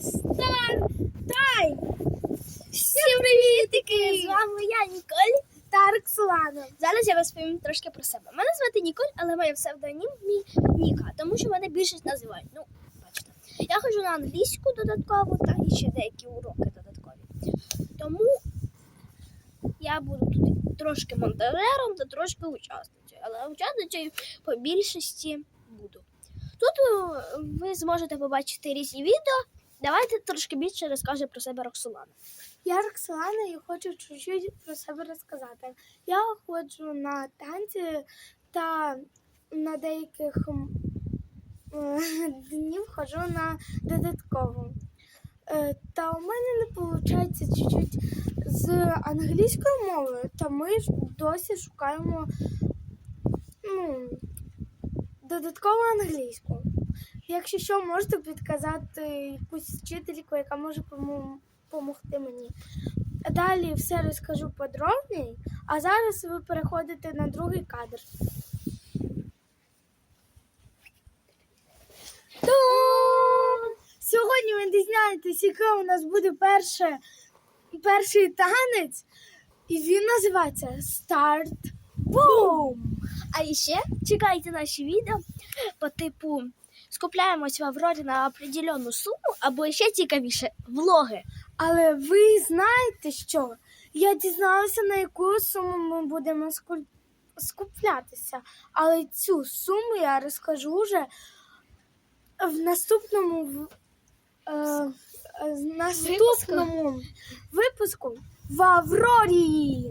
Стар Тайм! Всім привітики! З вами я, Ніколь. та Роксолана. Зараз я розповім трошки про себе. Мене звати Ніколь, але моє псевдонім мій Ніка, тому що мене більшість називають. Ну, бачите. Я ходжу на англійську додатково та і ще деякі уроки додаткові. Тому я буду тут трошки монтажером та трошки учасницею. Але учасницею по більшості буду. Тут е, ви зможете побачити різні відео. Давайте трошки більше розкаже про себе Роксолана. Я Роксолана і хочу чуть-чуть про себе розказати. Я ходжу на танці та на деяких е, днів ходжу на додаткову. Е, Та у мене не виходить чуть-чуть з англійською мовою, та ми досі шукаємо ну, додаткову англійську. Якщо що, можете підказати якусь вчительку, яка може допомогти мені. Далі все розкажу подробніше, а зараз ви переходите на другий кадр. Сьогодні ви дізнаєтесь, яке у нас буде перше, перший танець, і він називається Start Boom. А ще чекайте наші відео по типу скупляємось в Аврорі на определенну суму, або ще цікавіше влоги. Але ви знаєте що? Я дізналася, на яку суму ми будемо скуплятися. Але цю суму я розкажу вже в наступному в- е, наступному випуску в Аврорі.